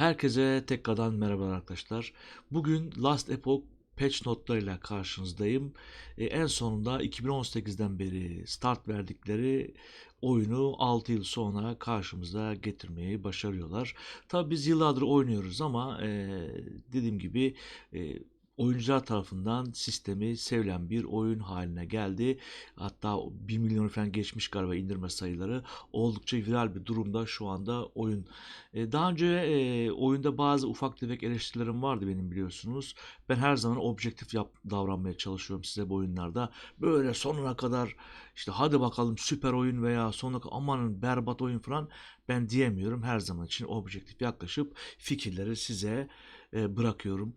Herkese tekrardan merhaba arkadaşlar. Bugün Last Epoch patch notlarıyla karşınızdayım. E, en sonunda 2018'den beri start verdikleri oyunu 6 yıl sonra karşımıza getirmeyi başarıyorlar. Tabi biz yıllardır oynuyoruz ama e, dediğim gibi e, oyuncular tarafından sistemi sevilen bir oyun haline geldi. Hatta 1 milyon falan geçmiş galiba indirme sayıları. Oldukça viral bir durumda şu anda oyun. E, daha önce e, oyunda bazı ufak tefek eleştirilerim vardı benim biliyorsunuz. Ben her zaman objektif yap, davranmaya çalışıyorum size bu oyunlarda. Böyle sonuna kadar işte hadi bakalım süper oyun veya sonuna amanın berbat oyun falan ben diyemiyorum. Her zaman için objektif yaklaşıp fikirleri size e, bırakıyorum.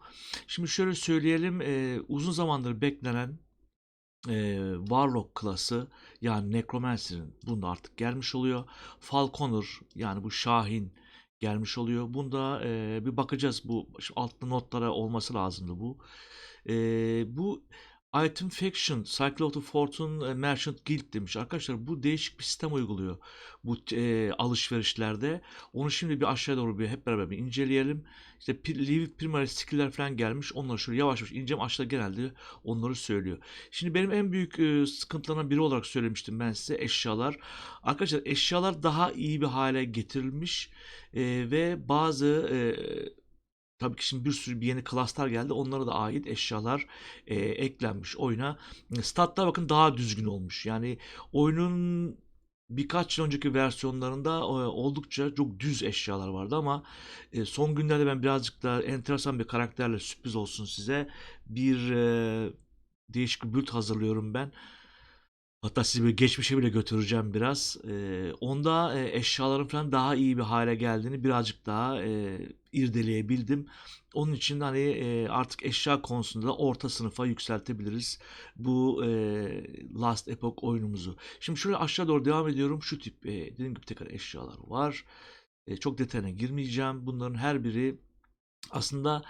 Şimdi şöyle söyleyelim, e, uzun zamandır beklenen e, Warlock klası yani Necromancer'ın bunda artık gelmiş oluyor. Falconer yani bu Şahin gelmiş oluyor. Bunda e, bir bakacağız bu altta notlara olması lazımdı bu. E, bu Item Faction, Cycle of the Fortune e, Merchant Guild demiş. Arkadaşlar bu değişik bir sistem uyguluyor bu e, alışverişlerde. Onu şimdi bir aşağı doğru bir hep beraber bir inceleyelim. İşte Leave Primary skill'ler falan gelmiş. Onları şöyle yavaş yavaş ineceğim. Aşağıda genelde onları söylüyor. Şimdi benim en büyük e, sıkıntılarından biri olarak söylemiştim ben size eşyalar. Arkadaşlar eşyalar daha iyi bir hale getirilmiş e, ve bazı e, Tabii ki şimdi bir sürü bir yeni klaslar geldi. Onlara da ait eşyalar e, eklenmiş oyuna. Statlar bakın daha düzgün olmuş. Yani oyunun birkaç yıl önceki versiyonlarında e, oldukça çok düz eşyalar vardı ama e, son günlerde ben birazcık da enteresan bir karakterle sürpriz olsun size bir e, değişik bir build hazırlıyorum ben. Hatta sizi böyle geçmişe bile götüreceğim biraz. Ee, onda e, eşyaların falan daha iyi bir hale geldiğini birazcık daha e, irdeleyebildim. Onun için hani e, artık eşya konusunda da orta sınıfa yükseltebiliriz bu e, Last Epoch oyunumuzu. Şimdi şöyle aşağı doğru devam ediyorum. Şu tip e, dediğim gibi tekrar eşyalar var. E, çok detayına girmeyeceğim. Bunların her biri aslında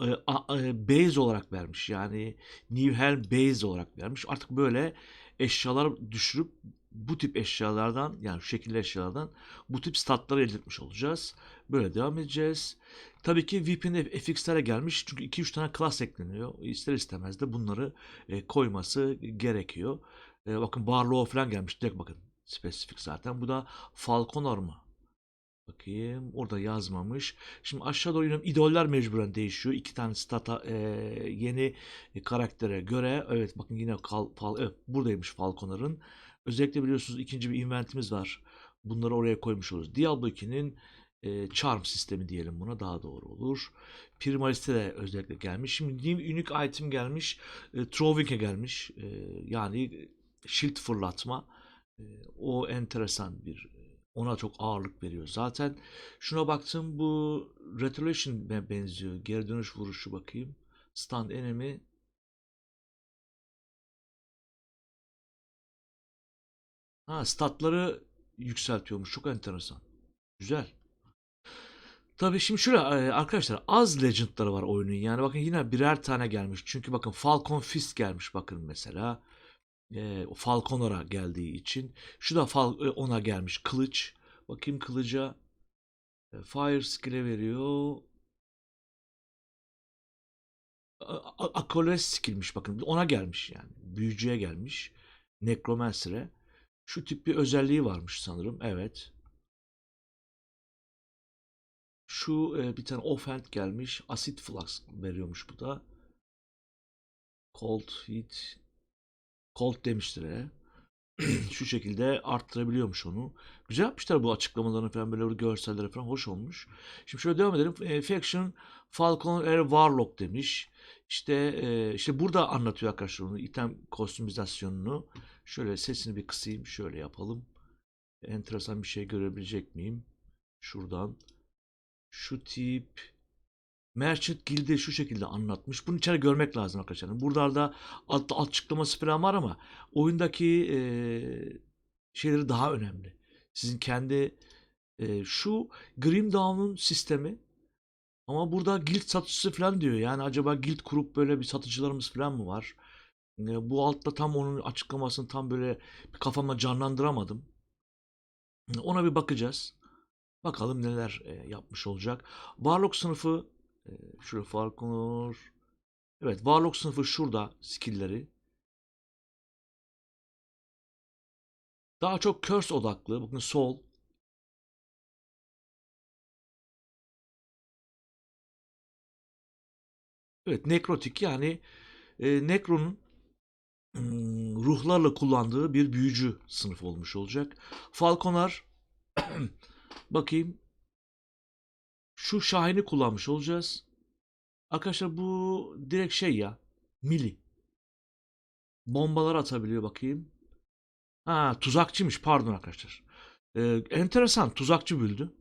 e, a- e, base olarak vermiş. Yani New Hell base olarak vermiş. Artık böyle eşyalar düşürüp bu tip eşyalardan yani şu şekilde eşyalardan bu tip statları elde etmiş olacağız. Böyle devam edeceğiz. Tabii ki VPN FX'lere gelmiş çünkü 2-3 tane class ekleniyor. İster istemez de bunları e, koyması gerekiyor. E, bakın Barlow falan gelmiş. Direkt bakın spesifik zaten. Bu da Falconer mı? Bakayım. Orada yazmamış. Şimdi aşağı doğru iniyorum. İdoller mecburen değişiyor. İki tane stata e, yeni karaktere göre. Evet bakın yine kal, fal, evet, buradaymış Falconer'ın. Özellikle biliyorsunuz ikinci bir inventimiz var. Bunları oraya koymuş oluruz. Diablo 2'nin e, charm sistemi diyelim buna daha doğru olur. Primaliste de özellikle gelmiş. Şimdi unique item gelmiş. E, Throwing'e gelmiş. E, yani shield fırlatma. E, o enteresan bir ona çok ağırlık veriyor. Zaten şuna baktım bu Retaliation benziyor. Geri dönüş vuruşu bakayım. Stand enemy. Ha statları yükseltiyormuş. Çok enteresan. Güzel. Tabii şimdi şöyle e, arkadaşlar az legendları var oyunun. Yani bakın yine birer tane gelmiş. Çünkü bakın Falcon Fist gelmiş bakın mesela. E, Falconer'a geldiği için. Şu da Fal e, ona gelmiş. Kılıç. Bakayım kılıca. E, Fire skill'e veriyor. Akoles skill'miş bakın. Ona gelmiş yani. Büyücüye gelmiş. Necromancer'e. Şu tip bir özelliği varmış sanırım. Evet. Şu e, bir tane offhand gelmiş. Acid flux veriyormuş bu da. Cold heat. Cold demiştir he. Şu şekilde arttırabiliyormuş onu. Güzel yapmışlar bu açıklamalarını falan böyle görselleri falan hoş olmuş. Şimdi şöyle devam edelim. E, Faction Falcon Air Warlock demiş. İşte e, işte burada anlatıyor arkadaşlar onu. item kostümizasyonunu. Şöyle sesini bir kısayım. Şöyle yapalım. Enteresan bir şey görebilecek miyim? Şuradan. Şu tip Merchant Guild'i şu şekilde anlatmış. Bunu içeri görmek lazım arkadaşlar. Buralarda alt, açıklaması falan var ama oyundaki e, şeyleri daha önemli. Sizin kendi e, şu Grim Dawn'un sistemi ama burada guild satıcısı falan diyor. Yani acaba guild kurup böyle bir satıcılarımız falan mı var? E, bu altta tam onun açıklamasını tam böyle bir kafama canlandıramadım. Ona bir bakacağız. Bakalım neler e, yapmış olacak. Warlock sınıfı e, şurada Falconer. Evet, Warlock sınıfı şurada skill'leri. Daha çok curse odaklı. Bakın sol. Evet, nekrotik yani e, Necro'nun hmm, ruhlarla kullandığı bir büyücü sınıf olmuş olacak. Falconer bakayım şu Şahin'i kullanmış olacağız. Arkadaşlar bu direkt şey ya mili. Bombalar atabiliyor bakayım. Ha tuzakçıymış pardon arkadaşlar. Ee, enteresan tuzakçı büldü.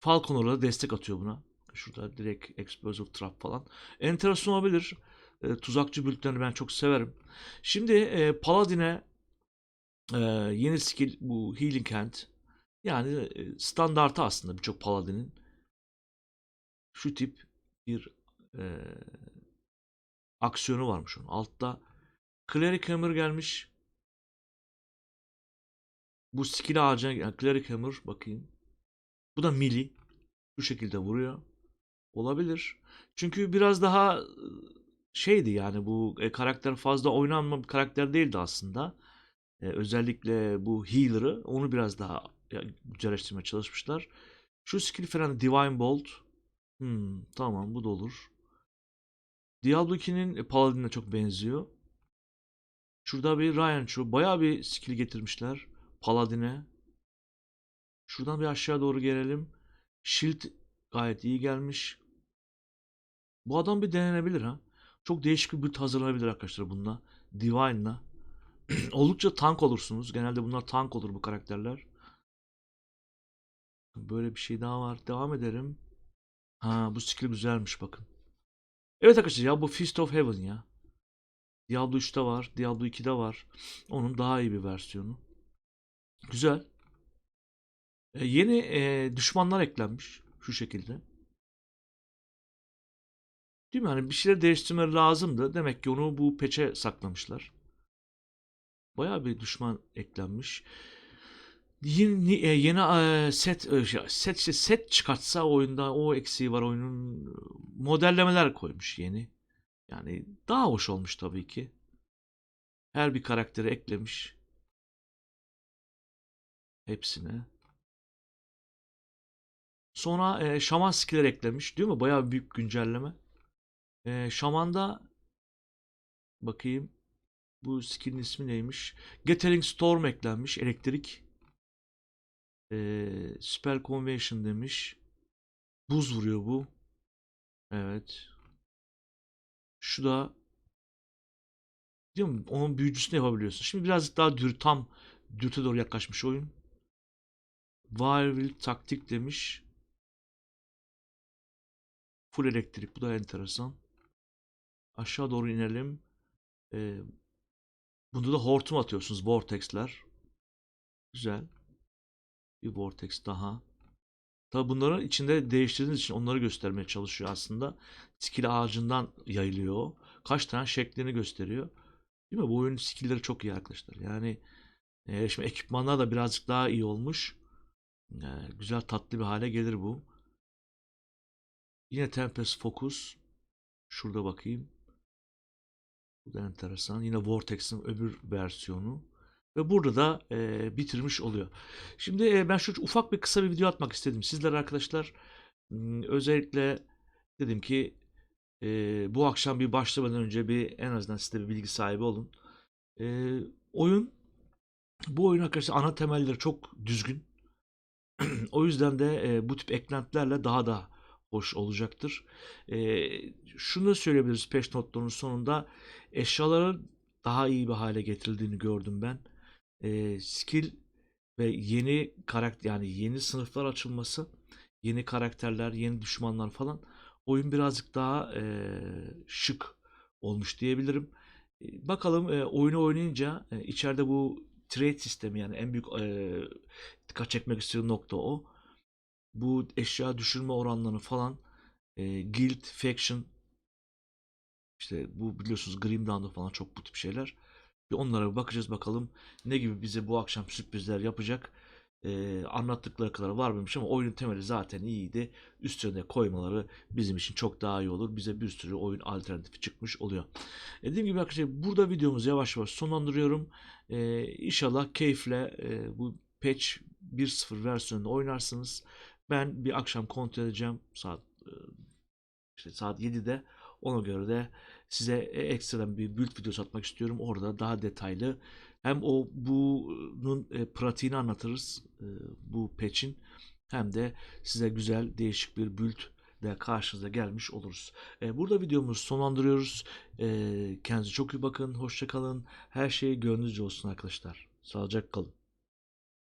Falconer'la da destek atıyor buna. Şurada direkt explosive trap falan. Enteresan olabilir. Ee, tuzakçı büldlerini ben çok severim. Şimdi e, Paladin'e e, yeni skill bu Healing Hand. Yani e, standartı aslında birçok Paladin'in. Şu tip bir e, aksiyonu varmış onun. Altta Cleric Hammer gelmiş. Bu skill ağacına yani Cleric Hammer bakayım. Bu da melee. Bu şekilde vuruyor. Olabilir. Çünkü biraz daha e, şeydi yani bu e, karakter fazla oynanma bir karakter değildi aslında. E, özellikle bu healer'ı onu biraz daha güzelleştirmeye çalışmışlar. Şu skill falan Divine Bolt. Hmm, tamam bu da olur. Diablo 2'nin Paladin'e çok benziyor. Şurada bir Ryan şu bayağı bir skill getirmişler Paladin'e. Şuradan bir aşağı doğru gelelim. Shield gayet iyi gelmiş. Bu adam bir denenebilir ha. Çok değişik bir build hazırlanabilir arkadaşlar bununla. Divine'la. Oldukça tank olursunuz. Genelde bunlar tank olur bu karakterler. Böyle bir şey daha var. Devam edelim. Ha bu skill güzelmiş bakın. Evet arkadaşlar ya bu Feast of Heaven ya. Diablo 3'te var. Diablo 2'de var. Onun daha iyi bir versiyonu. Güzel. E, yeni e, düşmanlar eklenmiş. Şu şekilde. Değil mi? Hani bir şeyler değiştirmeleri lazımdı. Demek ki onu bu peçe saklamışlar. Bayağı bir düşman eklenmiş. Yeni, e, yeni e, set e, şey, set işte set çıkartsa oyunda o eksiği var oyunun modellemeler koymuş yeni. Yani daha hoş olmuş tabii ki. Her bir karakteri eklemiş. Hepsine. Sonra e, şaman skiller eklemiş. Değil mi? Bayağı büyük güncelleme. E, şamanda bakayım. Bu skill'in ismi neymiş? Gathering Storm eklenmiş. Elektrik. E, Spell Convention demiş. Buz vuruyor bu. Evet. Şu da değil mi? Onun büyücüsünü yapabiliyorsun. Şimdi birazcık daha dür, tam dürte doğru yaklaşmış oyun. Wild taktik demiş. Full elektrik. Bu da enteresan. Aşağı doğru inelim. Ee, bunda da hortum atıyorsunuz. Vortex'ler. Güzel. Bir vortex daha. Tabi bunların içinde değiştirdiğiniz için onları göstermeye çalışıyor aslında. Skill ağacından yayılıyor. Kaç tane şeklini gösteriyor. Değil mi? Bu oyunun skill'leri çok iyi arkadaşlar. Yani e, şimdi ekipmanlar da birazcık daha iyi olmuş. E, güzel tatlı bir hale gelir bu. Yine Tempest Focus. Şurada bakayım. Bu da enteresan. Yine Vortex'in öbür versiyonu. Ve burada da e, bitirmiş oluyor. Şimdi e, ben şu ufak bir kısa bir video atmak istedim. Sizler arkadaşlar özellikle dedim ki e, bu akşam bir başlamadan önce bir en azından size bir bilgi sahibi olun. E, oyun bu oyun arkadaşlar ana temelleri çok düzgün. o yüzden de e, bu tip eklentilerle daha da hoş olacaktır. E, şunu söyleyebiliriz patch notlarının sonunda eşyaların daha iyi bir hale getirildiğini gördüm ben. E, skill ve yeni karakter yani yeni sınıflar açılması, yeni karakterler, yeni düşmanlar falan oyun birazcık daha e, şık olmuş diyebilirim. E, bakalım e, oyunu oynayınca e, içeride bu trade sistemi yani en büyük e, dikkat çekmek istediğim nokta o. Bu eşya düşürme oranlarını falan e, guild, faction işte bu biliyorsunuz Grim Dawn'da falan çok bu tip şeyler. Bir onlara bir bakacağız bakalım ne gibi bize bu akşam sürprizler yapacak. e, anlattıkları kadar var mıymış ama oyunun temeli zaten iyiydi. Üstüne koymaları bizim için çok daha iyi olur. Bize bir sürü oyun alternatifi çıkmış oluyor. E, dediğim gibi arkadaşlar burada videomuzu yavaş yavaş sonlandırıyorum. E, inşallah keyifle e, bu patch 1.0 versiyonunda oynarsınız. Ben bir akşam kontrol edeceğim saat e, işte saat 7'de. Ona göre de size e, ekstradan bir build videosu atmak istiyorum. Orada daha detaylı hem o bunun e, pratiğini anlatırız e, bu patch'in hem de size güzel değişik bir build de karşınıza gelmiş oluruz. Burada videomuzu sonlandırıyoruz. Kendinize çok iyi bakın. Hoşça kalın. Her şey gönlünüzce olsun arkadaşlar. Sağlıcakla kalın.